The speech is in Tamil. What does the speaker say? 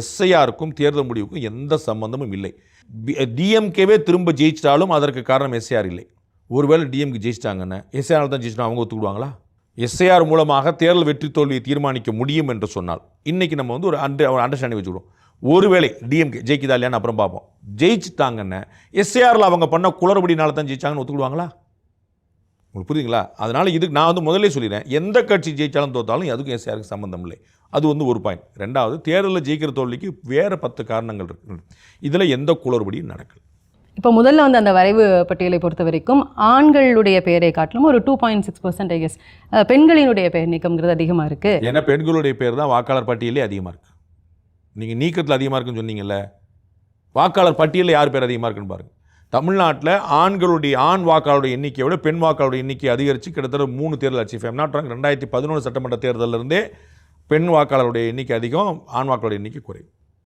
எஸ்ஐஆருக்கும் தேர்தல் முடிவுக்கும் எந்த சம்பந்தமும் இல்லை. டிஎம்கேவே திரும்ப ஜெயிச்சிட்டாலும் அதற்கு காரணம் எஸ்ஐஆர் இல்லை. ஒருவேளை டிஎம்கே ஜெயிச்சிட்டாங்கன்னு எஸ்ஐஆர் தான் ஜெயிச்சிட்டா அவங்க ஒத்துக்கிடுவாங்களா? எஸ்ஐஆர் மூலமாக தேர்தல் வெற்றி தோல்வியை தீர்மானிக்க முடியும் என்று சொன்னால் இன்றைக்கி நம்ம வந்து ஒரு அண்டர் ஒரு அண்டர்ஸ்டாண்டிங் வச்சுக்கிடுவோம். ஒருவேளை டிஎம்கே ஜெயிக்குதா இல்லையான்னு அப்புறம் பார்ப்போம். ஜெயிச்சிட்டாங்கன்னு எஸ்ஐஆரில் அவங்க பண்ண குளறுபடினால தான் ஜெயிச்சாங்கன்னு ஒத்துக்கிடுவாங்களா? உங்களுக்கு புரியுதுங்களா? அதனால் இதுக்கு நான் வந்து முதல்ல சொல்லிடுறேன். எந்த கட்சி ஜெயிச்சாலும் தோத்தாலும் அதுக்கும் எஸ்ஆருக்கு சம்மந்தம் இல்லை. அது வந்து ஒரு பாயிண்ட் ரெண்டாவது தேர்தலில் ஜெயிக்கிற தோல்விக்கு வேறு பத்து காரணங்கள் இருக்கு. இதில் எந்த குளறுபடியும் நடக்கல. இப்போ முதல்ல வந்து அந்த வரைவு பட்டியலை பொறுத்த வரைக்கும் ஆண்களுடைய பெயரை காட்டிலும் ஒரு two point six percent is பெண்களினுடைய பெயர் நீக்கம்ங்கிறது அதிகமாக இருக்கு. ஏன்னா பெண்களுடைய பேர் தான் வாக்காளர் பட்டியலே அதிகமாக இருக்குது நீங்கள் நீக்கத்தில் அதிகமாக இருக்குன்னு சொன்னீங்கல்ல? வாக்காளர் பட்டியலில் யார் பேர் அதிகமாக இருக்குன்னு பாருங்கள் தமிழ்நாட்டில் ஆண்களுடைய ஆண் வாக்காளருடைய எண்ணிக்கையை விட பெண் வாக்காளருடைய எண்ணிக்கை அதிகரித்து கிட்டத்தட்ட மூணு தேர்தல் அச்சீவ் எம் நாட் ரெண்டாயிரத்தி பதினொன்று சட்டமன்ற தேர்தலிருந்தே பெண் வாக்காளருடைய எண்ணிக்கை அதிகம் ஆண் வாக்காளருடைய எண்ணிக்கை குறையும்